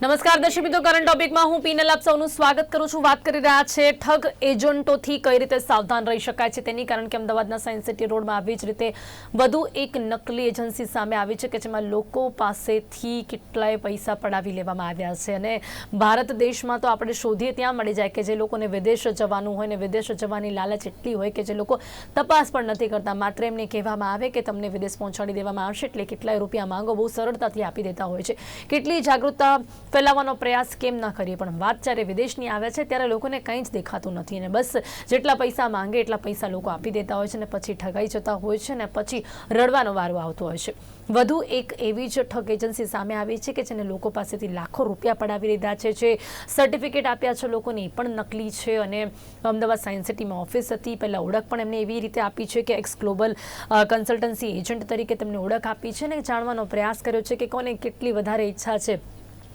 નમસ્કાર, દર્શક મિત્રો. કરંટ ટોપિકમાં હું પીનલ આપ સૌનું સ્વાગત કરું છું. વાત કરી રહ્યા છે ઠગ એજન્ટોથી કઈ રીતે સાવધાન રહી શકાય છે તેની, કારણ કે અમદાવાદના સાયન્સ સિટી રોડમાં આવી જ રીતે વધુ એક નકલી એજન્સી સામે આવી છે કે જેમાં લોકો પાસેથી કેટલાય પૈસા પડાવી લેવામાં આવ્યા છે. અને ભારત દેશમાં તો આપણે શોધીએ ત્યાં મળી જાય કે જે લોકોને વિદેશ જવાનું હોય ને વિદેશ જવાની લાલચ એટલી હોય કે જે લોકો તપાસ પણ નથી કરતા. માત્ર એમને કહેવામાં આવે કે તમને વિદેશ પહોંચાડી દેવામાં આવશે એટલે કેટલાય રૂપિયા માંગો. બહુ સરળતાથી આપી દેતા હોય છે. કેટલી જાગૃતતા ફેલાવવાનો પ્રયાસ કેમ ના કરીએ? પણ વાત જ્યારે વિદેશની આવે છે, ત્યારે લોકોને કંઈ જ દેખાતું નથી. અને બસ જેટલા પૈસા માંગે એટલા પૈસા લોકો આપી દેતા હોય છે અને પછી ઠગાઈ જતા હોય છે ને પછી રડવાનો વારો આવતો હોય છે. વધુ એક એવી જ ઠગ એજન્સી સામે આવી છે કે જેને લોકો પાસેથી લાખો રૂપિયા પડાવી લીધા છે, જે સર્ટિફિકેટ આપ્યા છે લોકોને એ પણ નકલી છે અને અમદાવાદ સાયન્સ સિટીમાં ઓફિસ હતી. પહેલાં ઓળખ પણ એમને એવી રીતે આપી છે કે એક્સ ગ્લોબલ કન્સલ્ટન્સી એજન્ટ તરીકે તેમને ઓળખ આપી છે અને જાણવાનો પ્રયાસ કર્યો છે કે કોને કેટલી વધારે ઈચ્છા છે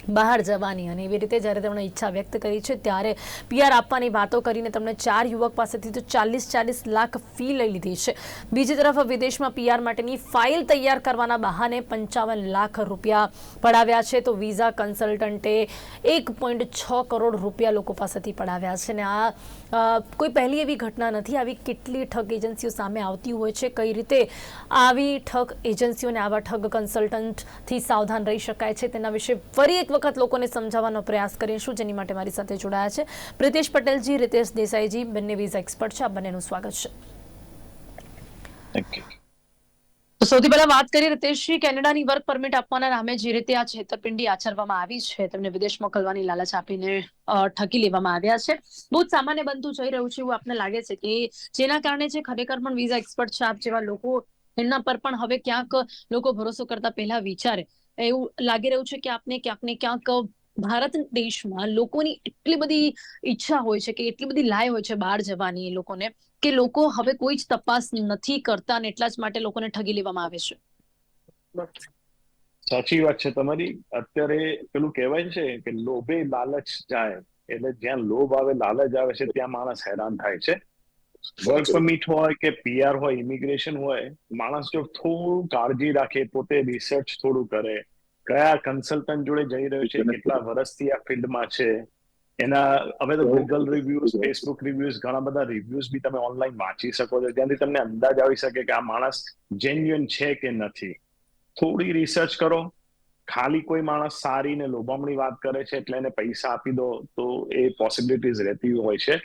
બહાર જવાની અને એવી રીતે જ્યારે તેમણે ઈચ્છા વ્યક્ત કરી છે ત્યારે પીઆર આપવાની વાતો કરીને તમને ચાર યુવક પાસેથી તો ચાલીસ ચાલીસ લાખ ફી લઈ લીધી છે. બીજી તરફ વિદેશમાં પીઆર માટેની ફાઇલ તૈયાર કરવાના બહાને પંચાવન લાખ રૂપિયા પડાવ્યા છે. તો વિઝા કન્સલ્ટન્ટે એક પોઈન્ટ છ કરોડ રૂપિયા લોકો પાસેથી પડાવ્યા છે. ને આ કોઈ પહેલી એવી ઘટના નથી, આવી કેટલી ઠગ એજન્સીઓ સામે આવતી હોય છે, કઈ રીતે આવી ઠગ એજન્સીઓને આવા ઠગ કન્સલ્ટન્ટથી સાવધાન રહી શકાય છે, તેના વિશે ફરી એક વખત લોકોને સમજાવવાનો પ્રયાસ કરીશું, જેની માટે મારી સાથે જોડાયા છે પ્રિતેશ પટેલજી, રિતેશ દેસાઈજી, બંને વિઝા એક્સપર્ટ છે, આ બંનેનું સ્વાગત છે. થેન્ક યુ તો સૌથી પહેલા વાત કરીએ રીતેશજી, કેનેડાની વર્ક પરમિટ આપવાના નામે જે રીતે આ છેતરપિંડી આચરવામાં આવી છે, તેમને વિદેશ મોકલવાની લાલચ આપીને ઠકી લેવામાં આવ્યા છે. બહુ જ સામાન્ય બનતું જઈ રહ્યું છે એવું આપને લાગે છે કે જેના કારણે છે ખરેખર પણ વિઝા એક્સપર્ટ છે, આપ જેવા લોકો એમના પર પણ હવે ક્યાંક લોકો ભરોસો કરતા પહેલા વિચારે. એવું લાગી રહ્યું છે કે આપને ક્યાંક ને ક્યાંક ભારત દેશમાં લોકોની એટલી બધી ઈચ્છા હોય છે કે એટલી બધી લાય હોય છે બહાર જવાની એ લોકોને. કે લોકો હવે કોઈ જ તપાસ નથી કરતા અને એટલા જ માટે લોકોને ઠગી લેવામાં આવે છે. સાચી વાત છે તમારી. અત્યારે પેલું કહેવાય છે કે લોભે લાલચ જાય એટલે જ્યાં લોભ આવે લાલચ આવે છે ત્યાં માણસ હેરાન થાય છે. વર્ક પરમિટ હોય કે પીઆર હોય ઇમિગ્રેશન હોય માણસ જો થોડું કાળજી રાખે પોતે રિસર્ચ થોડું કરે કયા કન્સલ્ટન્ટ જોડે જઈ રહ્યો છે કેટલા વર્ષથી આ ફિલ્ડમાં છે એના હવે તો ગૂગલ રિવ્યુઝ ફેસબુક રિવ્યુઝ ઘણા બધા રિવ્યુઝ બી તમે ઓનલાઈન વાંચી શકો છો. ત્યાંથી તમને અંદાજ આવી શકે કે આ માણસ જેન્યુઅન છે કે નથી. થોડી રિસર્ચ કરો. ખાલી કોઈ માણસ સારી ને લોભામણી વાત કરે છે એટલે એને પૈસા આપી દો તો એ પોસિબિલિટીઝ રહેતી હોય છે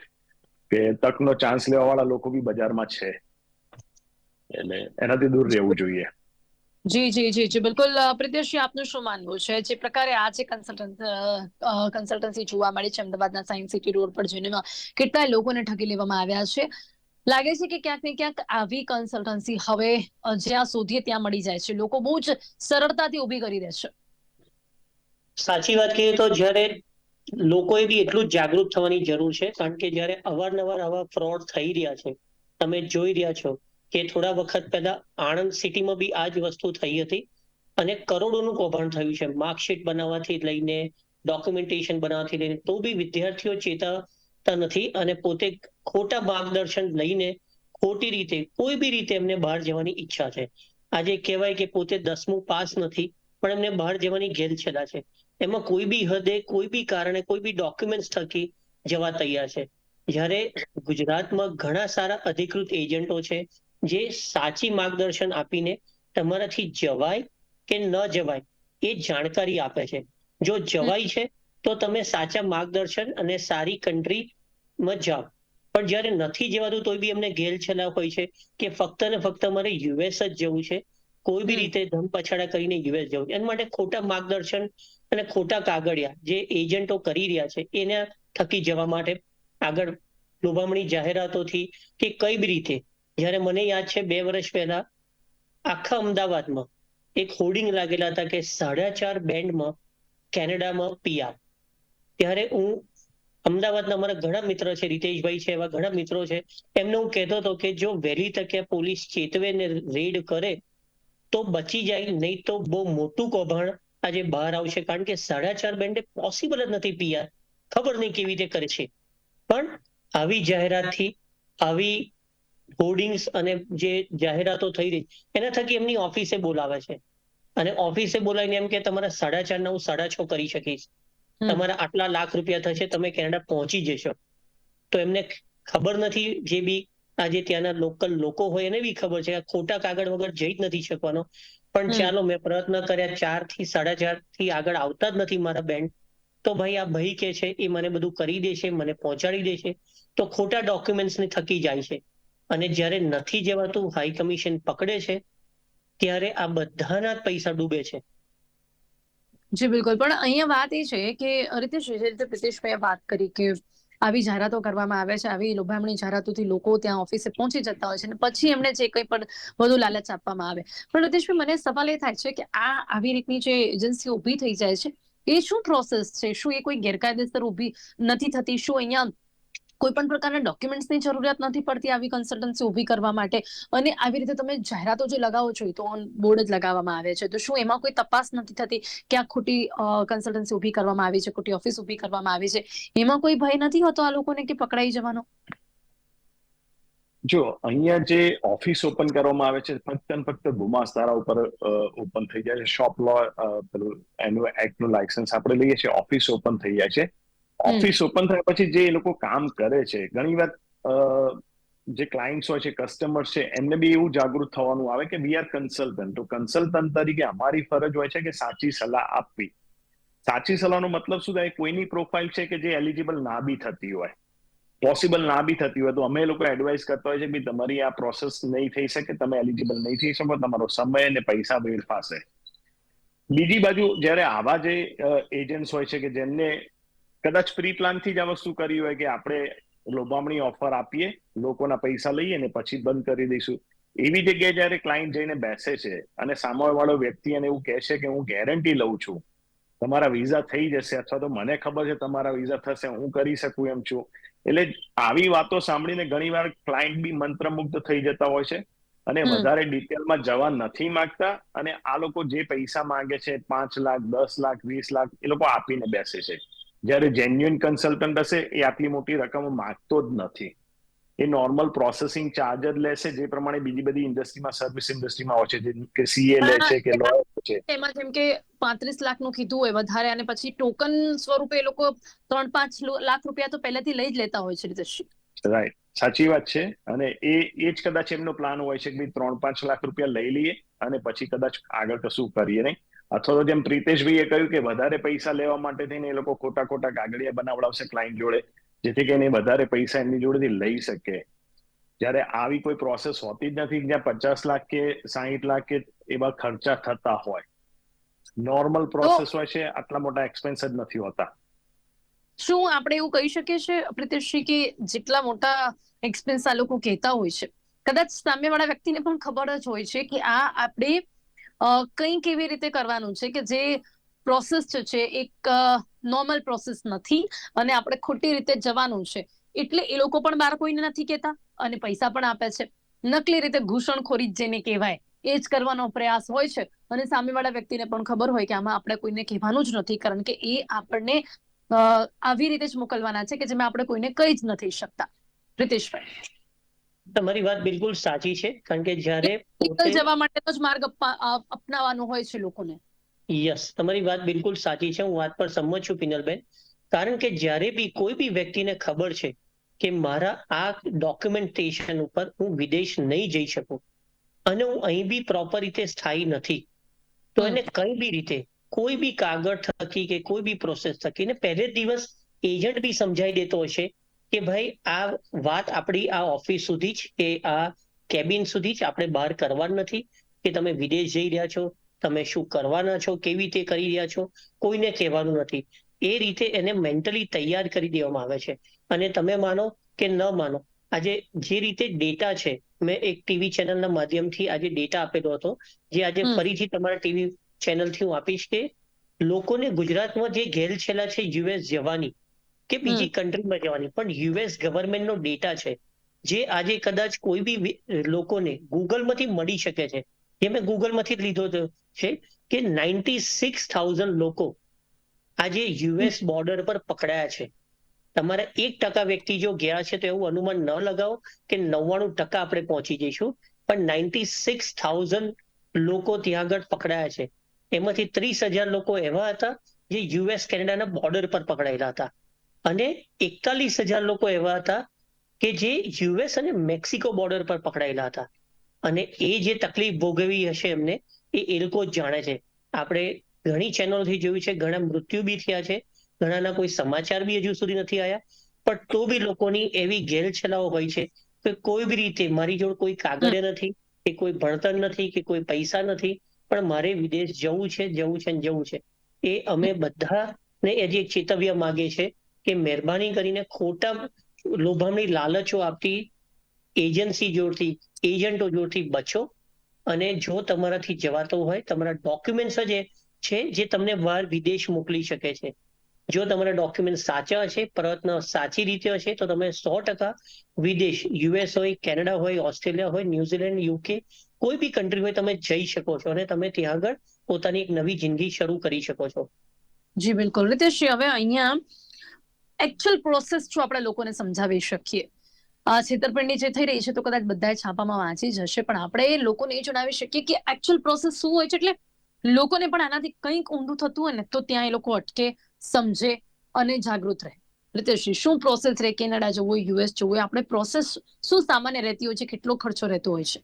કે તકનો ચાન્સ લેવા વાળા લોકો બી બજારમાં છે. એટલે એનાથી દૂર રહેવું જોઈએ. જી જી જી જી બિલકુલ અ, પ્રિતેશજી આપનું શું માનવું છે? જે પ્રકારે આ જે કન્સલ્ટન્ટ કન્સલ્ટન્સી જોવા મળી છે અમદાવાદના સાયન્સ સિટી રોડ પર જેને કેટલાય લોકોને ઠગી લેવામાં આવ્યા છે. લાગે છે કે ક્યાંક ને ક્યાંક આવી કન્સલ્ટન્સી હવે જ્યાં શોધીએ ત્યાં મળી જાય છે. લોકો બહુ જ સરળતાથી ઊભી કરી દે છે. સાચી વાત કહીએ તો જ્યારે લોકોએ બી એટલું જાગૃત થવાની જરૂર છે કારણ કે જ્યારે અવારનવાર આવા ફ્રોડ થઈ રહ્યા છે તમે જોઈ રહ્યા છો કે થોડા વખત પહેલા આણંદ સિટીમાં બી આ જ વસ્તુ થઈ હતી અને કરોડોનું કૌભાંડ થયું છે. માર્કશીટ બનાવવાથી લઈને ડોક્યુમેન્ટેશન બનાવવાથી લઈને તો બી વિદ્યાર્થીઓ ચેતાતા નથી અને પોતે ખોટા માર્ગદર્શન લઈને ખોટી રીતે, કોઈ બી રીતે એમને બહાર જવાની ઈચ્છા છે. આજે કહેવાય કે પોતે દસમું પાસ નથી, પણ એમને બહાર જવાની ગેરછેદા છે. એમાં કોઈ બી હદે, કોઈ બી કારણે, કોઈ બી ડોક્યુમેન્ટ્સ થકી જવા તૈયાર છે. જ્યારે ગુજરાતમાં ઘણા સારા અધિકૃત એજન્ટો છે જે સાચી માર્ગદર્શન આપીને તમારાથી જવાય કે ન જવાય એ જાણકારી આપે છે. જો જવાય છે તો તમે સાચા માર્ગદર્શન અને સારી કન્ટ્રીમાં જાઓ. પણ જ્યારે નથી જવાતું તોય બી એમને ઘેલછેલા હોય છે કે ફક્ત ને ફક્ત મારે યુએસ જ જવું છે. કોઈ બી રીતે ધમ પછાડા કરીને યુએસ જવું. છે. એના માટે ખોટા માર્ગદર્શન અને ખોટા કાગળિયા જે એજન્ટો કરી રહ્યા છે એના થકી જવા માટે આગળ લોભામણી જાહેરાતોથી કે કઈ બી રીતે જ્યારે મને યાદ છે, બે વર્ષ પહેલા આખા અમદાવાદમાં એક હોર્ડિંગ લાગેલા હતા કે સાડા ચાર બેન્ડમાં કેનેડામાં પીઆર ત્યારે હું અમદાવાદના અમારા ઘણા મિત્ર છે, રીતેશભાઈ છે, એવા ઘણા મિત્રો છે, એમને હું કહેતો હતો કે જો વહેલી તકે પોલીસ ચેતવે ને રેડ કરે, તો બચી જાય, નહીં તો બહુ મોટું કૌભાંડ આજે બહાર આવશે. કારણ કે સાડા ચાર બેન્ડે પોસિબલ જ નથી પીઆર ખબર નહીં કેવી રીતે કરે છે. પણ આવી જાહેરાતથી, આવી હોર્ડિંગ્સ અને જે જાહેરાતો થઈ રહી એના થકી એમની ઓફિસે બોલાવે છે. અને ઓફિસે બોલાવીને એમ કે તમારા સાડા ચાર ના હું સાડા છ કરી શકીશ. તમારા આટલા લાખ રૂપિયા થશે તમે કેનેડા પહોંચી જશો. તો એમને ખબર નથી જે બી આજે ત્યાંના લોકલ લોકો હોય એને બી ખબર છે. આ ખોટા કાગળ વગર જઈ જ નથી શકવાનો. પણ ચાલો મેં પ્રયત્ન કર્યા ચારથી સાડા ચારથી આગળ આવતા જ નથી મારા બેન્ડ તો ભાઈ આ ભાઈ કે છે એ મને બધું કરી દેશે મને પહોંચાડી દેશે. તો ખોટા ડોક્યુમેન્ટ્સ ને થકી જાય છે. અને જ્યારે નથી જવાતું હાઈ કમિશન પકડે છે, ત્યારે આ બધાના પૈસા ડૂબે છે. જી, બિલકુલ. પણ અહીંયા વાત એ છે કે, રીતેશ, જે રીતે પ્રિતેશભાઈએ વાત કરી કે આવી જાહેરાતો કરવામાં આવે છે, આવી લોભામણી જાહેરાતોથી લોકો ત્યાં ઓફિસે પહોંચી જતા હોય છે અને પછી એમને જે કંઈ પણ વધુ લાલચ આપવામાં આવે. પણ રીતેશભાઈ, મને સવાલ એ થાય છે કે આ આવી રીતની જે એજન્સી ઊભી થઈ જાય છે, એ શું પ્રોસેસ છે? શું એ કોઈ ગેરકાયદેસર ઊભી નથી થતી? શું અહીંયા કોઈ પણ પ્રકારના ડોક્યુમેન્ટ્સની જરૂરિયાત નથી પડતી આવી કન્સલ્ટન્સી ઊભી કરવા માટે. અને આવી રીતે તમે જાહેરાતો જે લગાવો છો તો ઓન બોર્ડ જ લગાવવામાં આવે છે. તો શું એમાં કોઈ તપાસ નથી થતી કે આ ખોટી કન્સલ્ટન્સી ઊભી કરવામાં આવી છે, ખોટી ઓફિસ ઊભી કરવામાં આવી છે? એમાં કોઈ ભય નથી હોતો આ લોકોને કે પકડાઈ જવાનો? જો, અહીંયા જે ઓફિસ ઓપન કરવામાં આવે છે, ફક્ત ફક્ત ગુમાસ્તારા ઉપર ઓપન થઈ જાય છે. શોપ લો એનું એક્ટનું લાયસન્સ આપણે લઈએ છીએ ઓફિસ ઓપન થઈ જાય છે. ઓફિસ ઓપન થયા પછી જે એ લોકો કામ કરે છે ઘણી વાર જે ક્લાયન્ટ્સ હોય છે કસ્ટમર્સ છે એમને બી એવું જાગૃત થવાનું આવે કે વી આર કન્સલ્ટન્ટ તો કન્સલ્ટન્ટ તરીકે અમારી ફરજ હોય છે કે સાચી સલાહ આપવી. સાચી સલાહનો મતલબ શું થાય? કોઈની પ્રોફાઇલ છે કે જે એલિજિબલ ના બી થતી હોય. પોસિબલ ના બી થતી હોય. તો અમે લોકો એડવાઇસ કરતા હોય છે કે તમારી આ પ્રોસેસ નહીં થઈ શકે તમે એલિજિબલ નહીં થઈ શકો તમારો સમય અને પૈસા વેડફાશે. બીજી બાજુ જ્યારે આવા જે એજન્ટ્સ હોય છે કે જેમને કદાચ પ્રી પ્લાનથી જ આ વસ્તુ કરી હોય કે આપણે લોભામણી ઓફર આપીએ લોકોના પૈસા લઈએ ને પછી બંધ કરી દઈશું. એવી જગ્યાએ જયારે ક્લાયન્ટ જઈને બેસે છે અને સામેવાળો વ્યક્તિ અને એવું કહે છે કે હું ગેરંટી લઉં છું તમારા વિઝા થઈ જશે અથવા તો મને ખબર છે તમારા વિઝા થશે હું કરી શકું એમ છું. એટલે આવી વાતો સાંભળીને ઘણીવાર ક્લાયન્ટ બી મંત્રમુગ્ધ થઈ જતા હોય છે અને. વધારે ડિટેલમાં જવા નથી માંગતા અને આ લોકો જે પૈસા માંગે છે પાંચ લાખ દસ લાખ વીસ લાખ એ લોકો આપીને બેસે છે. જ્યારે જેન્યુઇન કન્સલ્ટન્ટ હશે એ આટલી મોટી રકમ માંગતો જ નથી. એ નોર્મલ પ્રોસેસિંગ ચાર્જ જ લેશે જે પ્રમાણે બીજી બધી ઇન્ડસ્ટ્રીમાં સર્વિસ ઇન્ડસ્ટ્રીમાં હોય છે જેમ કે સીએ લે છે કે લો છે. એમાં જેમ કે પાંત્રીસ લાખનું કીધું હોય વધારે અને પછી ટોકન સ્વરૂપે એ લોકો ત્રણ પાંચ લાખ રૂપિયા તો પહેલેથી લઈ જ લેતા હોય છે રીતેશ રાઈટ સાચી વાત છે. અને એ એ જ કદાચ એમનો પ્લાન હોય છે કે ભાઈ ત્રણ પાંચ લાખ રૂપિયા લઈ લઈએ અને પછી કદાચ આગળ કશું કરીએ નહીં. અથવા તો જેમ પ્રિતેશભાઈએ કહ્યું કે વધારે પૈસા લેવા માટે થઈને એ લોકો ખોટા ખોટા કાગળિયા બનાવડાવશે ક્લાયન્ટ જોડે જેથી કરીને વધારે પૈસા એમની જોડેથી લઈ શકે. જ્યારે આવી કોઈ પ્રોસેસ હોતી જ નથી જ્યાં પચાસ લાખ કે સાહીઠ લાખ કે એવા ખર્ચા થતા હોય. નોર્મલ પ્રોસેસ હોય છે આટલા મોટા એક્સપેન્સ જ નથી હોતા. શું આપણે એવું કહી શકીએ છીએ પ્રિતેશજી કે જેટલા મોટા એક્સપેન્સ આ લોકો કહેતા હોય છે? કદાચ સામેવાળા વ્યક્તિને પણ ખબર જ હોય છે કે આ આપણે કંઈક એવી રીતે કરવાનું છે કે જે પ્રોસેસ છે, એક નોર્મલ પ્રોસેસ નથી અને આપણે ખોટી રીતે જવાનું છે. એટલે એ લોકો પણ બહાર કોઈને નથી કહેતા અને પૈસા પણ આપે છે. નકલી રીતે ઘૂસણખોરી જેને કહેવાય, એ જ કરવાનો પ્રયાસ હોય છે. અને સામેવાળા વ્યક્તિને પણ ખબર હોય કે આમાં આપણે કોઈને કહેવાનું જ નથી, કારણ કે એ આપણને આવી રીતે જ મોકલવાના છે કે જેમાં આપણે કોઈને કહી જ નથી શકતા. પ્રિતેશભાઈ તમારી વાત બિલકુલ સાચી છે કારણ કે જ્યારે પોતે જવા માટેનો જ માર્ગ અપનાવવાનો હોય છે લોકોને. યસ તમારી વાત બિલકુલ સાચી છે હું વાત પર સંમત છું પિનલબેન. કારણ કે જ્યારે બી કોઈ બી વ્યક્તિને ખબર છે કે મારા આ ડોક્યુમેન્ટેશન ઉપર હું વિદેશ નહીં જઈ શકું અને હું અહીં બી પ્રોપર રીતે સ્થાયી નથી તો એને કઈ બી રીતે કોઈ બી કાગળ થકી કે કોઈ બી પ્રોસેસ થકી ને પહેલે દિવસ એજન્ટ બી સમજાઈ દેતો હશે કે ભાઈ આ વાત આપણી આ ઓફિસ સુધી જ કે આ કેબિન સુધી જ આપણે બહાર કરવાનું નથી કે તમે વિદેશ જઈ રહ્યા છો તમે શું કરવાના છો કેવી રીતે કરી રહ્યા છો કોઈને કહેવાનું નથી. એ રીતે એને મેન્ટલી તૈયાર કરી દેવામાં આવે છે. અને તમે માનો કે ન માનો આજે જે રીતે ડેટા છે મેં એક ટીવી ચેનલના માધ્યમથી આજે ડેટા આપેલો હતો જે આજે ફરીથી તમારા ટીવી ચેનલથી હું આપીશ કે લોકોને ગુજરાતમાં જે ઘેલ છેલા છે યુએસ જવાની કે બીજી કન્ટ્રીમાં જવાની. પણ યુએસ ગવર્મેન્ટનો ડેટા છે જે આજે કદાચ કોઈ બી લોકોને ગૂગલમાંથી મળી શકે છે. જે મેં ગૂગલમાંથી લીધો છે કે નાઇન્ટી સિક્સ થાઉઝન્ડ લોકો આજે યુએસ બોર્ડર પર પકડાયા છે. તમારા એક ટકા વ્યક્તિ જો ગયા છે તો એવું અનુમાન ન લગાવો કે નવ્વાણું ટકા આપણે પહોંચી જઈશું. પણ નાઇન્ટી સિક્સ થાઉઝન્ડ લોકો ત્યાં આગળ પકડાયા છે. એમાંથી ત્રીસ હજાર લોકો એવા હતા જે યુએસ કેનેડાના બોર્ડર પર પકડાયેલા હતા. અને એકતાલીસ હજાર લોકો એવા હતા કે જે યુએસ અને મેક્સિકો બોર્ડર પર પકડાયેલા હતા. અને એ જે તકલીફ ભોગવી હશે એમને એ એ લોકો જ જાણે છે. આપણે ઘણી ચેનલોથી જોયું છે ઘણા મૃત્યુ બી થયા છે ઘણાના કોઈ સમાચાર બી હજુ સુધી નથી આવ્યા પણ તો બી લોકોની એવી ગેરછલાઓ હોય છે કે કોઈ બી રીતે મારી જોડે કોઈ કાગળે નથી કે કોઈ ભણતર નથી કે કોઈ પૈસા નથી પણ મારે વિદેશ જવું છે જવું છે ને જવું છે. એ અમે બધાને હજી જે ચેતવ્ય માગે છે કે મહેરબાની કરીને ખોટા લોભામણી લાલચો આપતી એજન્સી જોડથી, એજન્ટો જોડથી બચો અને જો તમારાથી જવાતો હોય, તમારા ડોક્યુમેન્ટ્સ જ છે જે તમને બહાર વિદેશ મોકલી શકે છે. જો તમારા ડોક્યુમેન્ટ સાચા હશે, પ્રયત્ન સાચી રીતે હશે, તો તમે સો ટકા વિદેશ, યુએસ હોય, કેનેડા હોય, ઓસ્ટ્રેલિયા હોય, ન્યુઝીલેન્ડ, યુકે, કોઈ બી કન્ટ્રી હોય તમે જઈ શકો છો અને તમે ત્યાં આગળ પોતાની એક નવી જિંદગી શરૂ કરી શકો છો. જી, બિલકુલ. રીતેશ હવે અહીંયા એકચ્યુઅલ પ્રોસેસ જો આપણે લોકોને સમજાવી શકીએ. આ છેતરપિંડી જે થઈ રહી છે તો કદાચ બધાએ છાપામાં વાંચી જ હશે પણ આપણે એ લોકોને એ જણાવી શકીએ કે એકચ્યુઅલ પ્રોસેસ શું હોય છે એટલે લોકોને પણ આનાથી કંઈક ઊંધું થતું હોય ને તો ત્યાં એ લોકો અટકે સમજે અને જાગૃત રહે. રીતેશજી શું પ્રોસેસ રહે? કેનેડા જવું હોય યુએસ જવું હોય આપણે પ્રોસેસ શું સામાન્ય રહેતી હોય છે? કેટલો ખર્ચો રહેતો હોય છે?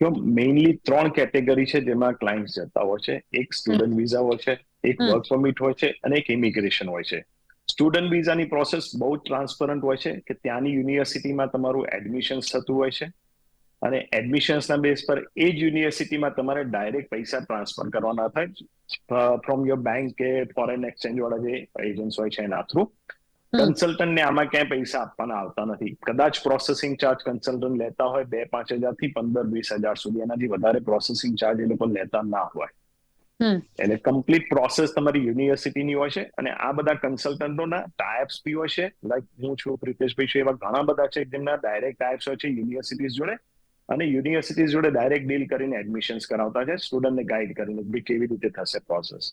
જો મેઇનલી ત્રણ કેટેગરી છે જેમાં ક્લાયન્ટ જતા હોય છે. એક સ્ટુડન્ટ વિઝા હોય છે એક. વર્ક પરમિટ હોય છે અને એક ઇમિગ્રેશન હોય છે. સ્ટુડન્ટ વિઝાની પ્રોસેસ બહુ ટ્રાન્સપરન્ટ હોય છે કે ત્યાંની યુનિવર્સિટીમાં તમારું એડમિશન થતું હોય છે. અને એડમિશન્સના બેસ પર એ જ યુનિવર્સિટીમાં તમારે ડાયરેક્ટ પૈસા ટ્રાન્સફર કરવાના થાય ફ્રોમ યોર બેંક કે ફોરેન એક્સચેન્જ વાળા જે એજન્ટ્સ હોય છે એના થ્રુ કન્સલ્ટન્ટને આમાં ક્યાંય પૈસા આપવાના આવતા નથી. કદાચ પ્રોસેસિંગ ચાર્જ કન્સલ્ટન્ટ લેતા હોય બે પાંચ હજારથી પંદર વીસ હજાર સુધી. એનાથી વધારે પ્રોસેસિંગ ચાર્જ એ લોકો લેતા ના હોય. એટલે કમ્પ્લીટ પ્રોસેસ તમારી યુનિવર્સિટીની હોય છે અને આ બધા કન્સલ્ટન્ટોના ટાઈપ્સ બી હોય છે. લાઈક હું છું, પ્રિતેશભાઈ છે, એવા ઘણા બધા છે જેમના ડાયરેક્ટ ટાઈપ્સ હોય છે યુનિવર્સિટીઝ જોડે. અને યુનિવર્સિટીઝ જોડે ડાયરેક્ટ ડીલ કરીને એડમિશન્સ કરાવતા છે સ્ટુડન્ટને ગાઈડ કરીને બી કેવી રીતે થશે પ્રોસેસ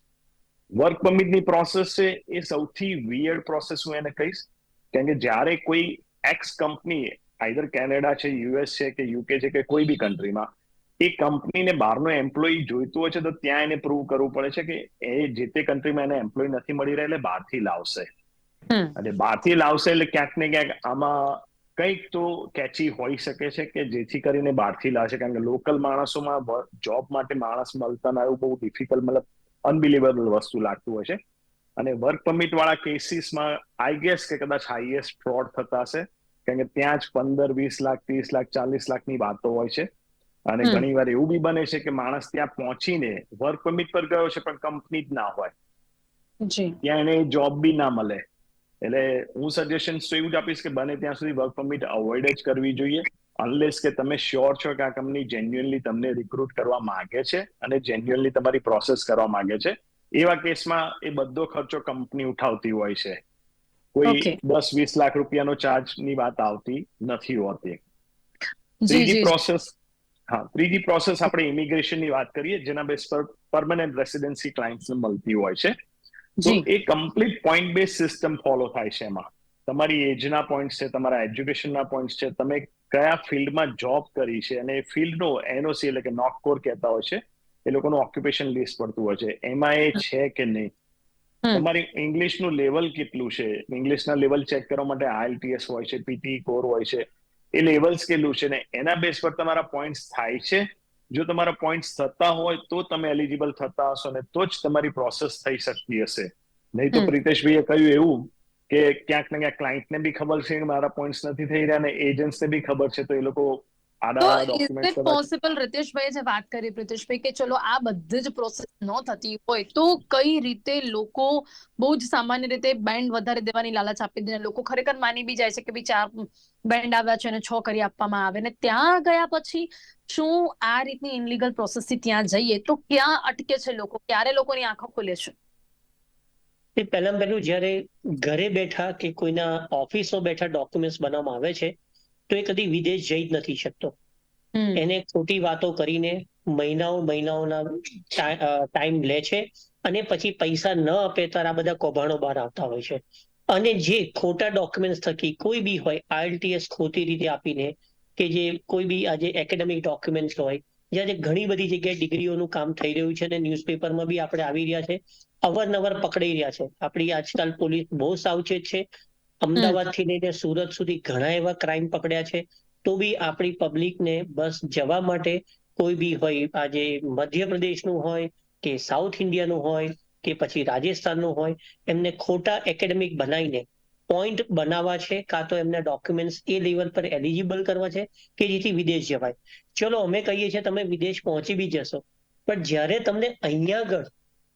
વર્ક પરમિટની પ્રોસેસ છે એ સૌથી વિયર્ડ પ્રોસેસ હું એને કહીશ. કેમ કે જ્યારે કોઈ એક્સ કંપની આઈધર કેનેડા છે યુએસ છે કે યુકે છે કે કોઈ બી કન્ટ્રીમાં એ કંપનીને બહારનો એમ્પ્લોય જોઈતું હોય છે તો ત્યાં એને પ્રૂવ કરવું પડે છે કે એ જે તે કન્ટ્રીમાં એને એમ્પ્લોય નથી મળી રહ્યા એટલે બહારથી લાવશે. અને બહારથી લાવશે એટલે ક્યાંક ને ક્યાંક આમાં કંઈક તો કેચી હોઈ શકે છે કે જેથી કરીને બહારથી લાવશે કારણ કે લોકલ માણસોમાં જોબ માટે માણસ મળતા ના એવું બહુ ડિફિકલ્ટ મતલબ અનબિલીવેબલ વસ્તુ લાગતું હોય છે. અને વર્ક પરમિટ વાળા કેસીસમાં આઈ ગેસ કે કદાચ હાઈએસ્ટ ફ્રોડ થતા હશે કારણ કે ત્યાં જ પંદર વીસ લાખ ત્રીસ લાખ ચાલીસ લાખની વાતો હોય છે. અને ઘણી વાર એવું બી બને છે કે માણસ ત્યાં પહોંચીને વર્ક પરમિટ પર ગયો છે પણ કંપની જ ના હોય. ત્યાં એને જોબ બી ના મળે. એટલે હું સજેશન તો એવું જ આપીશ કે બને ત્યાં સુધી વર્ક પરમિટ અવોઇડ જ કરવી જોઈએ અનલેસ કે તમે શ્યોર છો કે આ કંપની જેન્યુઅનલી તમને રિક્રુટ કરવા માંગે છે અને જેન્યુઅનલી તમારી પ્રોસેસ કરવા માંગે છે. એવા કેસમાં એ બધો ખર્ચો કંપની ઉઠાવતી હોય છે. કોઈ દસ વીસ લાખ રૂપિયાનો ચાર્જની વાત આવતી નથી હોતી. ત્રીજી પ્રોસેસ હા ત્રીજી પ્રોસેસ આપણે ઇમિગ્રેશનની વાત કરીએ જેના બેસ પર પરમનન્ટ રેસિડેન્સી ક્લાયન્ટ્સને મળતી હોય છે. તો એ complete point base system follow થાય છે એમાં. તમારી એજના પોઈન્ટ્સ છે તમારા એજ્યુકેશનના પોઈન્ટ્સ છે તમે કયા ફિલ્ડમાં જોબ કરી છે અને એ ફિલ્ડનો એનઓસી એટલે કે નોટ કોર કહેતા હોય છે એ લોકોનું ઓક્યુપેશન લિસ્ટ પડતું હોય છે. એમાં એ છે કે નહીં. તમારી ઇંગ્લિશનું લેવલ કેટલું છે? ઇંગ્લિશના લેવલ ચેક કરવા માટે આઈએલટીએસ હોય છે પીટી કોર હોય છે. એ લેવલ્સ કેટલું છે ને એના બેસ પર તમારા પોઈન્ટ્સ થાય છે. જો તમારા પોઈન્ટ્સ થતા હોય તો તમે એલિજિબલ થતા હશો ને તો જ તમારી પ્રોસેસ થઈ શકતી હશે. નહીં તો પ્રિતેશભાઈએ કહ્યું એવું કે ક્યાંક ને ક્યાંક ક્લાયન્ટને બી ખબર છે કે મારા પોઈન્ટ્સ નથી થઈ રહ્યા ને એજન્ટ્સને બી ખબર છે તો એ લોકો આડા ડોક્યુમેન્ટ પોસિબલ રીતેશભાઈ જે વાત કરી પ્રિતેશભાઈ કે ચલો આ બધી જ પ્રોસેસ ન થતી હોય તો કઈ રીતે લોકો બહુ જ સામાન્ય રીતે બેન્ડ વધારે દેવાની લાલચ આપી દે લોકો ખરેખર માની બી જાય છે કે ભાઈ ચાર બેન્ડ આવ્યા છે અને છ કરી આપવામાં આવે ને ત્યાં ગયા પછી શું આ રીતની ઇનલીગલ પ્રોસેસથી ત્યાં જઈએ? તો ક્યાં અટકે છે લોકો? ક્યારે લોકોની આંખો ખુલે છે? એ પહેલા પહેલું જ્યારે ઘરે બેઠા કે કોઈના ઓફિસમાં બેઠા ડોક્યુમેન્ટ્સ બનાવવામાં આવે છે તો એ કદી વિદેશ જઈ જ નથી શકતો. એને ખોટી વાતો કરીને મહિનાઓ મહિનાઓના ટાઈમ લે છે અને પછી પૈસા ન આપે ત્યારે આ બધા કૌભાંડો બહાર આવતા હોય છે. અને જે ખોટા ડોક્યુમેન્ટ્સ થકી કોઈ બી હોય આઈએલટીએસ ખોટી રીતે આપીને કે જે કોઈ બી આજે એકેડેમિક ડોક્યુમેન્ટ્સ હોય જ્યાં ઘણી બધી જગ્યાએ ડિગ્રીઓનું કામ થઈ રહ્યું છે અને ન્યૂઝપેપરમાં બી આપણે આવી રહ્યા છે અવારનવાર પકડાઈ રહ્યા છે. આપણી આજકાલ પોલીસ બહુ સાવચેત છે. અમદાવાદથી લઈને સુરત સુધી ઘણા એવા ક્રાઇમ પકડ્યા છે. તો બી આપણી પબ્લિકને બસ જવા માટે કોઈ બી હોય આજે મધ્યપ્રદેશનું હોય કે સાઉથ ઇન્ડિયાનું હોય કે પછી રાજસ્થાનનું હોય એમને ખોટા એકેડેમિક બનાવીને પોઈન્ટ બનાવવા છે કાં તો એમના ડોક્યુમેન્ટ્સ એ લેવલ પર એલિજિબલ કરવા છે કે જેથી વિદેશ જવાય. ચલો અમે કહીએ છીએ તમે વિદેશ પહોંચી બી જશો. પણ જ્યારે તમને અહીંયા આગળ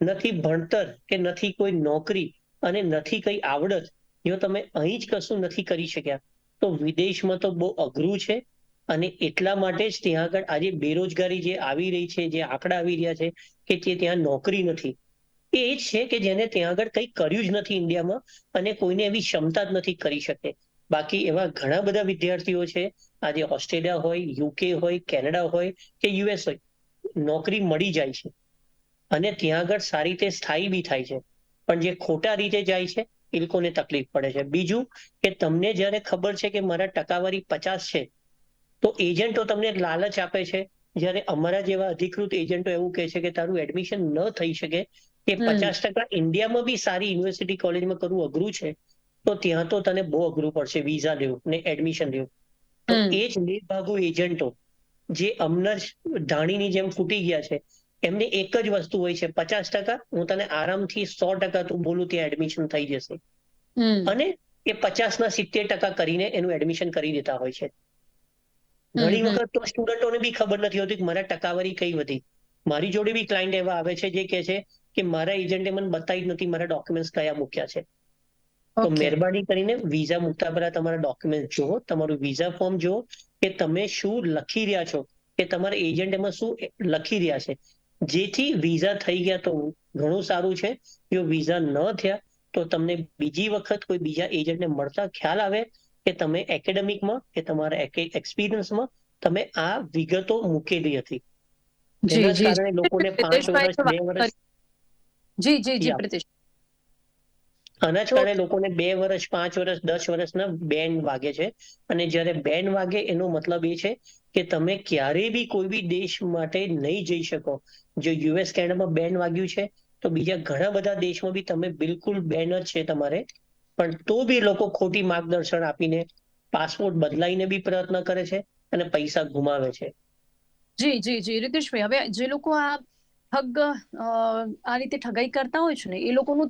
નથી ભણતર કે નથી કોઈ નોકરી અને નથી કઈ આવડત જો તમે અહીં જ કશું નથી કરી શક્યા, તો વિદેશમાં તો બહુ અઘરું છે. અને એટલા માટે જ ત્યાં આગળ આજે બેરોજગારી જે આવી રહી છે, જે આંકડા આવી રહ્યા છે, કે તે ત્યાં નોકરી નથી. એ જ છે કે જેને ત્યાં આગળ કંઈ કર્યું જ નથી ઇન્ડિયામાં અને કોઈને એવી ક્ષમતા જ નથી કરી શકે. બાકી એવા ઘણા બધા વિદ્યાર્થીઓ છે, આજે ઓસ્ટ્રેલિયા હોય યુકે હોય, કેનેડા હોય, કે યુએસ હોય, નોકરી મળી જાય છે. અને ત્યાં આગળ સારી રીતે સ્થાયી બી થાય છે. પણ જે ખોટા રીતે જાય છે એ લોકોને તકલીફ પડે છે. બીજું કે તમને જ્યારે ખબર છે કે મારા ટકાવારી પચાસ છે તો એજન્ટો તમને લાલચ આપે છે. જ્યારે અમારા જેવા અધિકૃત એજન્ટો એવું કહે છે કે તારું એડમિશન ન થઈ શકે કે પચાસ ટકા ઇન્ડિયામાં બી સારી યુનિવર્સિટી કોલેજમાં કરવું અઘરું છે તો ત્યાં તો તને બહુ અઘરું પડશે વિઝા લેવું ને એડમિશન લેવું તો. એ જ નિર્ભાગુ એજન્ટો જે અમને જ ધાણીની જેમ ફૂટી ગયા છે એમને એક જ વસ્તુ હોય છે પચાસ ટકા હું તને આરામથી સો ટકા તું બોલું ત્યાં એડમિશન થઈ જશે. અને એ પચાસ ના સિત્તેર ટકા કરીને એનું એડમિશન કરી દેતા હોય છે. ઘણી. વખત તો સ્ટુડન્ટોને બી ખબર નથી હોતી કે મારા ટકાવારી કઈ વધી. મારી જોડે બી ક્લાયન્ટ એવા આવે છે જે કે છે કે મારા એજન્ટે મને બતાવી જ નથી મારા ડોક્યુમેન્ટ્સ કયા મૂક્યા છે. તો મહેરબાની કરીને વિઝા મૂકતા પહેલા તમારા ડોક્યુમેન્ટ જુઓ તમારું વિઝા ફોર્મ જુઓ કે તમે શું લખી રહ્યા છો કે તમારા એજન્ટ એમાં શું લખી રહ્યા છે. જેથી વિઝા થઈ ગયા તો ઘણું સારું છે. જો વિઝા ન થયા તો તમને બીજી વખત કોઈ બીજા એજન્ટને મળતા ખ્યાલ આવે કે તમે એકેડેમિકમાં કે તમારા એક્સપિરિયન્સમાં તમે આ વિગતો મૂકેલી હતી. જી જી. કારણે લોકોને પાંચ વર્ષ બે વર્ષ જી જી જી. પ્રિતેશ આના જ કારણે લોકોને બે વર્ષ પાંચ વર્ષ દસ વર્ષના બેન વાગે છે. અને જ્યારે બેન વાગે એનો મતલબ એ છે કે તમે ક્યારેય બી કોઈ બી દેશ માટે નહીં જઈ શકો. જો યુએસ કેનેડામાં બેન વાગ્યું છે તો બીજા ઘણા બધા દેશમાં બી તમે બિલકુલ બેન જ છે તમારે. પણ તો બી લોકો ખોટી માર્ગદર્શન આપીને પાસપોર્ટ બદલાઈને બી પ્રયત્ન કરે છે અને પૈસા ગુમાવે છે. જી જી જી રીતેશભાઈ હવે જે લોકો આ ઠગ આ રીતે ઠગાઈ કરતા હોય છે ને એ લોકોનું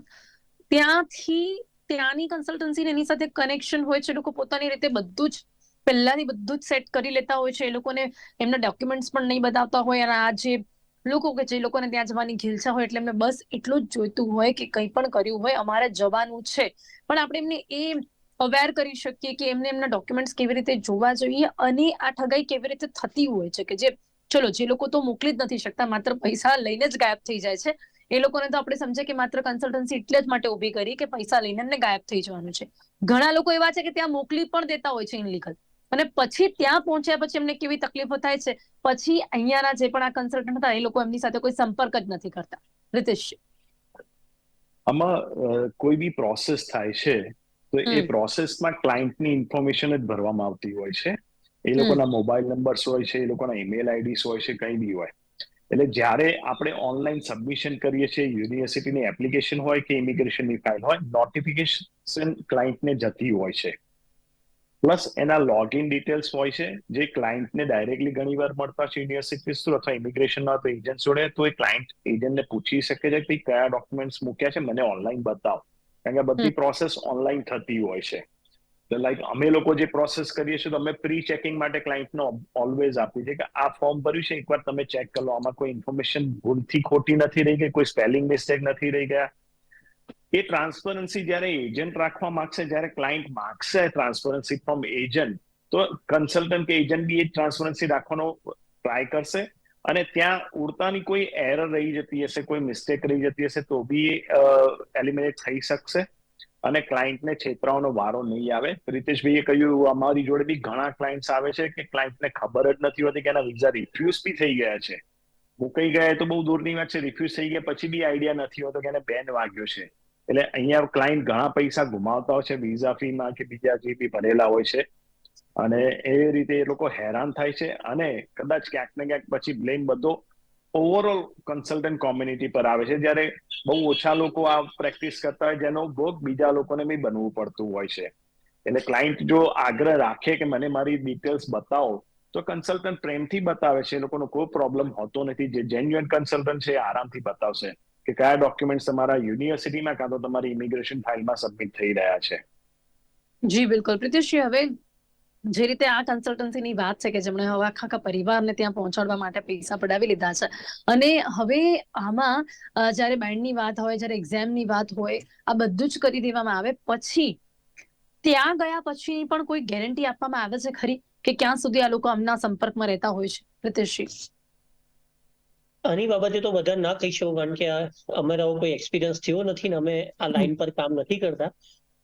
ત્યાંથી ત્યાંની કન્સલ્ટન્સી એની સાથે કનેક્શન હોય છે લોકો પોતાની રીતે બધું જ, પહેલાથી બધું જ સેટ કરી લેતા હોય છે. એ લોકોને એમના ડોક્યુમેન્ટ્સ પણ નહીં બતાવતા હોય. અને આ જે લોકો કે જે લોકોને ત્યાં જવાની ઘીલછા હોય, એટલે એમને બસ એટલું જ જોઈતું હોય કે કંઈ પણ કર્યું હોય, અમારે જવાનું છે. પણ આપણે એમને એ અવેર કરી શકીએ કે એમને એમના ડોક્યુમેન્ટ્સ કેવી રીતે જોવા જોઈએ અને આ ઠગાઈ કેવી રીતે થતી હોય છે કે જે, ચલો, જે લોકો તો મોકલી જ નથી શકતા, માત્ર પૈસા લઈને જ ગાયબ થઈ જાય છે. એ લોકોને તો આપણે સમજે કે માત્ર કન્સલ્ટન્સી એટલે જ માટે ઊભી કરી કે પૈસા લઈને એમને ગાયબ થઈ જવાનું છે. ઘણા લોકો એવા છે કે ત્યાં મોકલી પણ દેતા હોય છે ઇનલીગલ અને પછી ત્યાં પહોંચ્યા પછી એમને કેવી તકલીફો થાય છે? પછી અહીંયાના જે પણ આ કન્સલ્ટન્ટ હતા એ લોકો એમની સાથે કોઈ સંપર્ક જ નથી કરતા. રીતેશ. આમાં કોઈ બી પ્રોસેસ થાય છે તો એ. પ્રોસેસમાં ક્લાયન્ટની ઇન્ફોર્મેશન જ ભરવામાં આવતી હોય છે. એ લોકોના મોબાઈલ નંબર્સ હોય છે એ લોકોના ઈમેલ આઈડીસ હોય છે કંઈ બી હોય. એટલે જ્યારે આપણે ઓનલાઈન સબમિશન કરીએ છીએ યુનિવર્સિટીની એપ્લિકેશન હોય કે ઇમિગ્રેશનની ફાઇલ હોય નોટિફિકેશન ક્લાયન્ટને જતી હોય છે. પ્લસ એના લોગિન ડિટેલ્સ હોય છે જે ક્લાયન્ટને ડાયરેક્ટલી ઘણીવાર મળતા છે યુનિવર્સિટી થ્રુ અથવા ઇમિગ્રેશનના તો એજન્ટ જોડે તો એ ક્લાયન્ટ એજન્ટને પૂછી શકે છે કે કયા ડોક્યુમેન્ટ્સ મૂક્યા છે મને ઓનલાઈન બતાવો. કારણ કે બધી પ્રોસેસ ઓનલાઈન થતી હોય છે. લાઈક અમે લોકો જે પ્રોસેસ કરીએ છીએ, તો અમે પ્રી ચેકિંગ માટે ક્લાયન્ટને ઓલવેઝ આપીએ છીએ કે આ ફોર્મ ભર્યું છે, એકવાર તમે ચેક કરો આમાં કોઈ ઇન્ફોર્મેશન ભૂલથી ખોટી નથી રહી ગઈ કોઈ સ્પેલિંગ મિસ્ટેક નથી રહી ગયા. એ ટ્રાન્સપરન્સી જ્યારે એજન્ટ રાખવા માંગશે, જ્યારે ક્લાયન્ટ માંગશે ટ્રાન્સપરન્સી ફ્રોમ એજન્ટ તો કન્સલ્ટન્ટ કે એજન્ટ બી એ ટ્રાન્સપરન્સી રાખવાનો ટ્રાય કરશે. અને ત્યાં ઉડતાની કોઈ એરર રહી જતી હશે, કોઈ મિસ્ટેક રહી જતી હશે, તો બી એલિમિનેટ થઈ શકશે. અને ક્લાયન્ટને છેતરાવાનો વારો નહીં આવે. પ્રિતેશભાઈએ કહ્યું, અમારી જોડે બી ઘણા ક્લાયન્ટ્સ આવે છે કે ક્લાયન્ટને ખબર જ નથી હોતી કે એના વિઝા રિફ્યુઝ બી થઈ ગયા છે. મુકાઈ ગયા તો બહુ દૂરની વાત છે રિફ્યુઝ થઈ ગયા, પછી બી આઈડિયા નથી હોતો કે એને બેન વાગ્યો છે. એટલે અહીંયા ક્લાયન્ટ ઘણા પૈસા ગુમાવતા હોય છે વિઝા ફીમાં કે બીજા જે બી ભરેલા હોય છે. અને એ રીતે એ લોકો હેરાન થાય છે અને કદાચ ક્યાંક ને ક્યાંક પછી બ્લેમ બધો ઓવરઓલ કન્સલ્ટન્ટ કોમ્યુનિટી પર આવે છે. જ્યારે બહુ ઓછા લોકો આ પ્રેક્ટિસ કરતા હોય, જેનો ભોગ બીજા લોકોને બી બનવું પડતું હોય છે. એટલે ક્લાયન્ટ જો આગ્રહ રાખે કે મને મારી ડિટેલ્સ બતાવો, તો કન્સલ્ટન્ટ પ્રેમથી બતાવે છે. એ લોકોનો કોઈ પ્રોબ્લેમ હોતો નથી. જે જેન્યુઅન કન્સલ્ટન્ટ છે આરામથી બતાવશે કે કયા ડોક્યુમેન્ટ તમારા યુનિવર્સિટીમાં કાં તો તમારી ઇમિગ્રેશન ફાઇલમાં સબમિટ થઈ રહ્યા છે. જી, બિલકુલ. પ્રિતેશજી, હવે જે રીતે આ કન્સલ્ટન્સીની વાત છે કે જેમણે હવે આખા આખા પરિવારને ત્યાં પહોંચાડવા માટે પૈસા પડાવી લીધા છે. અને હવે આમાં જ્યારે બેન્ડની વાત હોય જ્યારે એક્ઝામની વાત હોય આ બધું જ કરી દેવામાં આવે. પછી ત્યાં ગયા પછી પણ કોઈ ગેરંટી આપવામાં આવે છે ખરી? કે ક્યાં સુધી આ લોકો આમના સંપર્કમાં રહેતા હોય છે? પ્રિતેશજી. આની બાબતે તો બધા ના કહી શકો કારણ કે અમારા કોઈ એક્સપિરિયન્સ થયો નથી ને અમે આ લાઈન પર કામ નથી કરતા.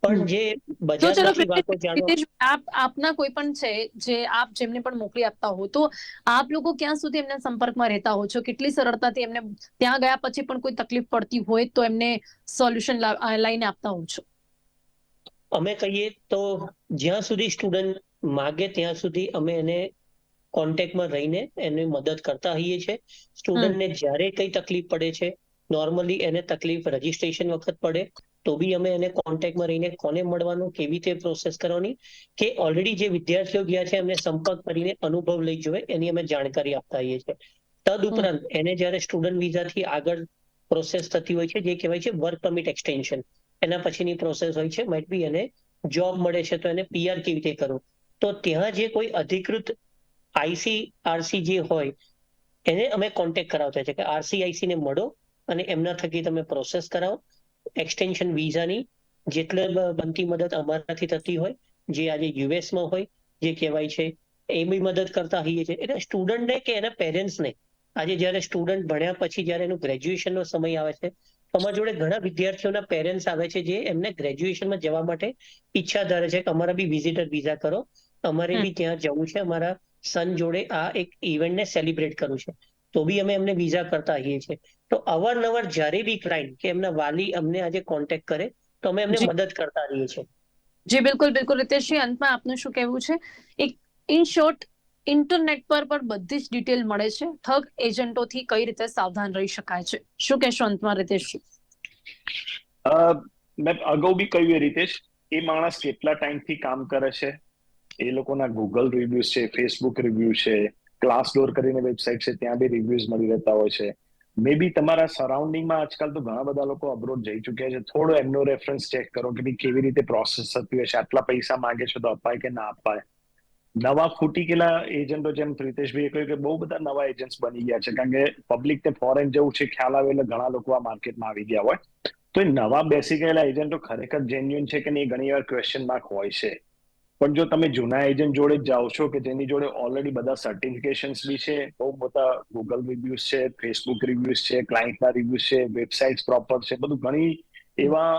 પણ જે પ્રિતેશભાઈ, આપ આપના કોઈ પણ છે જે આપ જેમને પણ મોકલી આપતા હો તો આપ લોકો ક્યાં સુધી એમના સંપર્કમાં રહેતા હો છો? કેટલી સરળતાથી એમને ત્યાં ગયા પછી પણ કોઈ તકલીફ પડતી હોય તો એમને સોલ્યુશન લઈને આપતા હો છો? અમે કહીએ તો જ્યાં સુધી સ્ટુડન્ટ માગે ત્યાં સુધી અમે એને કોન્ટેક્ટમાં રહીને એને મદદ કરતા હોઈએ છીએ. સ્ટુડન્ટને જ્યારે કઈ તકલીફ પડે છે નોર્મલી એને તકલીફ રજીસ્ટ્રેશન વખત પડે. તો બી અમે એને કોન્ટેક્ટમાં રહીને કોને મળવાનું કેવી રીતે પ્રોસેસ કરવાની કે ઓલરેડી જે વિદ્યાર્થીઓ ગયા છે એમને સંપર્ક કરીને અનુભવ લઈ જોઈએ એની અમે જાણકારી આપતા હોઈએ છીએ. તદ ઉપરાંત એને જ્યારે સ્ટુડન્ટ વિઝાથી આગળ પ્રોસેસ થતી હોય છે જે કહેવાય છે વર્ક પરમિટ એક્સટેન્શન એના પછીની પ્રોસેસ હોય છે માઇટ બી એને જોબ મળે છે તો એને પીઆર કેવી રીતે કરવું? તો ત્યાં જે કોઈ અધિકૃત આઈસી આરસી જે હોય એને અમે કોન્ટેક્ટ કરાવતા છે કે આરસીઆઈસી ને મળો અને એમના થકી તમે પ્રોસેસ કરાવો. એક્સટેન્શન વિઝાની જેટલે બનતી મદદ અમારાથી થતી હોય, જે આજે યુએસમાં હોય, જે કહેવાય છે, એ બી મદદ કરતા હોઈએ છીએ. એટલે સ્ટુડન્ટને કે એના પેરેન્ટ્સને આજે જ્યારે સ્ટુડન્ટ ભણ્યા પછી જ્યારે એનું ગ્રેજ્યુએશનનો સમય આવે છે, અમારા જોડે ઘણા વિદ્યાર્થીઓના પેરેન્ટ્સ આવે છે, જે એમને ગ્રેજ્યુએશનમાં જવા માટે ઈચ્છા ધરે છે કે અમારા બી વિઝિટર વિઝા કરો. અમારે બી ત્યાં જવું છે. અમારા સન જોડે આ એક ઇવેન્ટને સેલિબ્રેટ કરવું છે. તો બી અમે એમને વિઝા કરતા આવીએ છીએ. તો અવારનવાર જ્યારે બી ક્રાઇમ કે એમના વાલી અમને આજે કોન્ટેક્ટ કરે તો અમે એમને મદદ કરતા રહીએ છીએ. જી બિલકુલ બિલકુલ. રિતેશજી અંતમાં આપનું શું કહેવું છે? એક ઇન શોર્ટ ઇન્ટરનેટ પર પણ બધી જ ડિટેલ મળે છે. ઠગ એજન્ટોથી કઈ રીતે સાવધાન રહી શકાય છે? શું કહેશો અંતમાં રિતેશજી? અ, મેં અગાઉ બી કહ્યું એ રીતે એ માણસ કેટલા ટાઈમથી કામ કરે છે એ લોકોના ગૂગલ રિવ્યુઝ છે ફેસબુક રિવ્યુ છે ક્લાસ ડોર કરીને વેબસાઇટ છે ત્યાં બી રિવ્યુઝ મળી રહેતા હોય છે. મે બી તમારા સરાઉન્ડિંગમાં આજકાલ તો ઘણા બધા લોકો અબ્રોડ જઈ ચુક્યા છે. થોડો એમનો રેફરન્સ ચેક કરો કે કેવી રીતે પ્રોસેસ થતી હશે આટલા પૈસા માંગે છે તો અપાય કે ના અપાય? નવા ફૂટી ગયેલા એજન્ટો જેમ પ્રિતેશભાઈએ કહ્યું કે બહુ બધા નવા એજન્ટ્સ બની ગયા છે. કારણ કે પબ્લિકને ફોરેન જવું છે, ખ્યાલ આવે એટલે ઘણા લોકો આ માર્કેટમાં આવી ગયા હોય. તો એ નવા બેસી ગયેલા એજન્ટો ખરેખર જેન્યુઅન છે કે નહીં ઘણી વાર ક્વેશ્ચન માર્ક હોય છે. પણ જો તમે જૂના એજન્ટ જોડે જ જાઓ છો કે જેની જોડે ઓલરેડી બધા સર્ટિફિકેશન્સ બી છે બહુ બધા ગૂગલ રિવ્યુઝ છે ફેસબુક રિવ્યુઝ છે ક્લાયન્ટના રિવ્યુઝ છે વેબસાઇટ્સ પ્રોપર છે બધું ઘણી એવા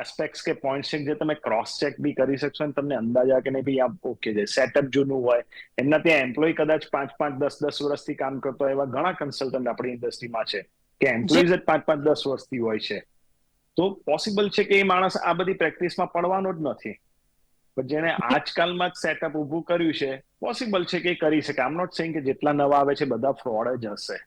એસ્પેક્ટ્સ કે પોઈન્ટ્સ છે જે તમે ક્રોસ ચેક બી કરી શકશો અને તમને અંદાજા કે નહીં ભાઈ આ ઓકે છે સેટઅપ જૂનું હોય એમના ત્યાં એમ્પ્લોય કદાચ પાંચ પાંચ દસ દસ વર્ષથી કામ કરતો હોય એવા ઘણા કન્સલ્ટન્ટ આપણી ઇન્ડસ્ટ્રીમાં છે કે એમ્પ્લોઈઝ જ પાંચ પાંચ દસ વર્ષથી હોય છે. તો પોસિબલ છે કે એ માણસ આ બધી પ્રેક્ટિસમાં પડવાનો જ નથી? પણ જેને આજકાલમાં જ સેટઅપ ઊભું કર્યું છે પોસિબલ છે કે કરી શકે. આમ નોટ સેઇંગ કે જેટલા નવા આવે છે બધા ફ્રોડ જ હશે.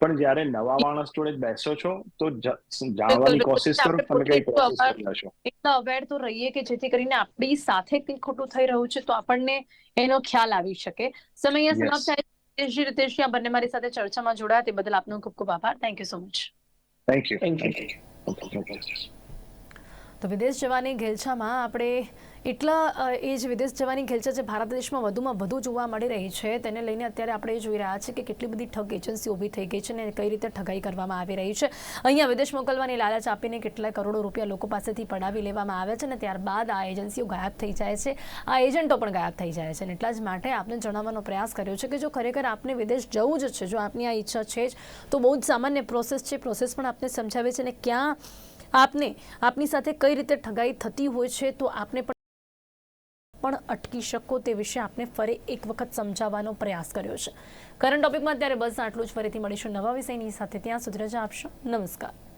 પણ જ્યારે નવા માણસ જોડે બેસો છો તો જાણવાની કોશિશ કરો તમે કઈ કોશિશ કરી એટલા અવેર તો રહીએ કે જેથી કરીને આપણી સાથે કંઈ ખોટું થઈ રહ્યું છે તો આપણને એનો ખ્યાલ આવી શકે. સમય. સમાપ્ત થાય. છે. રીતેશજી રીતેશજી આ બંને મારી સાથે ચર્ચામાં જોડાયા તે બદલ આપનો ખૂબ ખૂબ આભાર. Thank you so much thank you thank you તો વિદેશ જવાની ઘેલછામાં આપણે એટલા એ જ વિદેશ જવાની ખેલચા જે ભારત દેશમાં વધુમાં વધુ જોવા મળી રહી છે. તેને લઈને અત્યારે આપણે જોઈ રહ્યા છીએ કે કેટલી બધી ઠગ એજન્સી ઊભી થઈ ગઈ છે અને કઈ રીતે ઠગાઈ કરવામાં આવી રહી છે. અહીંયા વિદેશ મોકલવાની લાલચ આપીને કેટલા કરોડો રૂપિયા લોકો પાસેથી પડાવી લેવામાં આવે છે અને ત્યારબાદ આ એજન્સીઓ ગાયબ થઈ જાય છે. આ એજન્ટો પણ ગાયબ થઈ જાય છે અને એટલા જ માટે આપને જણાવવાનો પ્રયાસ કર્યો છે કે જો ખરેખર આપને વિદેશ જવું જ છે, જો આપની આ ઈચ્છા છે જ, તો બહુ જ સામાન્ય પ્રોસેસ છે. પ્રોસેસ પણ આપને સમજાવે છે અને ક્યાં આપને આપની સાથે કઈ રીતે ઠગાઈ થતી હોય છે તો આપને પણ પણ અટકી શકો તે વિશે આપને ફરી એક વખત સમજાવવાનો પ્રયાસ કર્યો છે. કરંટ ટોપિકમાં અત્યારે બસ આટલું જ. ફરીથી મળીશું નવા વિષયની સાથે. ત્યાં સુધી રજા આપશો. નમસ્કાર.